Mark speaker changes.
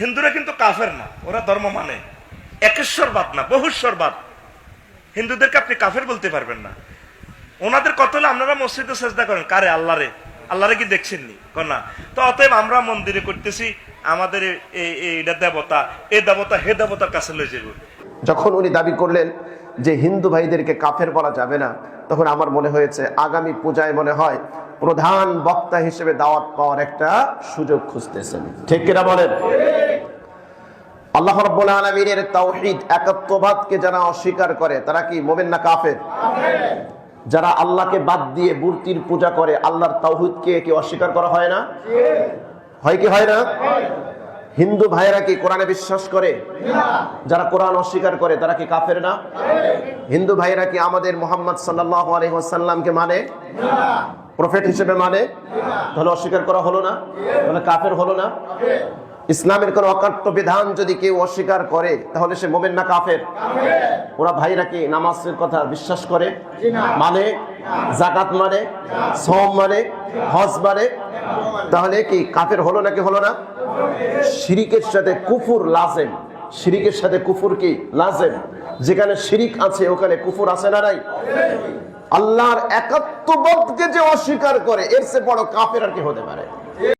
Speaker 1: হিন্দুরা কিন্তু কাফের না, ওরা ধর্ম মানে। একেশ্বরবাদ না, বহুশ্বরবাদ। হিন্দুদেরকে আপনি কাফের বলতে পারবেন না। ওনাদের কত হলে আপনারা মসজিদে চেষ্টা করেন। কারে? আল্লাহরে। আল্লাহরে কি দেখছেননি? না। তো অতএব আমরা মন্দিরে করতেছি, আমাদের এইটা দেবতা, এ দেবতা, হে দেবতার কাছে লয়ে যাব।
Speaker 2: যখন উনি দাবি করলেন যে হিন্দু ভাইদেরকে কাফের বলা যাবে না, তখন আমার মনে হয়েছে, আগামী পূজায় মনে হয় প্রধান বক্তা হিসেবে দাওয়াত পাওয়ার একটা সুযোগ খুঁজতেছেন। ঠিক কিনা বলেন? আল্লাহ রাব্বুল আলামিনের তাওহীদ একাত্মবাদকে যারা অস্বীকার করে তারা কি মোমেন না কাফের? যারা আল্লাহকে বাদ দিয়ে মূর্তির পূজা করে আল্লাহর তাওহীদকে কি অস্বীকার করা হয় না? হয় কি হয় না? হিন্দু ভাইয়েরা কি কোরআনে বিশ্বাস করে? যারা কোরআন অস্বীকার করে তারা কি কাফের না? হিন্দু ভাইয়েরা কি আমাদের মোহাম্মদ সাল্লাহ আলহিহাসাল্লামকে মানে? প্রফেট হিসেবে মানে? তাহলে অস্বীকার করা হলো না? তাহলে কাফের হলো না? ইসলামের কোন অকাট্য বিধান যদি কেউ অস্বীকার করে, তাহলে সে মোমেন না কাফের। ওরা ভাইরা কি নামাজের কথা বিশ্বাস করে? মানে? জাকাত মানে? সোম মানে? হজ মানে? তাহলে কি কাফের হলো নাকি হলো না? শিরিকের সাথে কুফুর লাজেম। শিরিকের সাথে কুফুর কি? লাজেম। যেখানে শিরিক আছে, ওখানে কুফুর আছে না নাই? আল্লাহর একাত্মবোধকে যে অস্বীকার করে, এর চেয়ে বড় কাফের আর কি হতে পারে?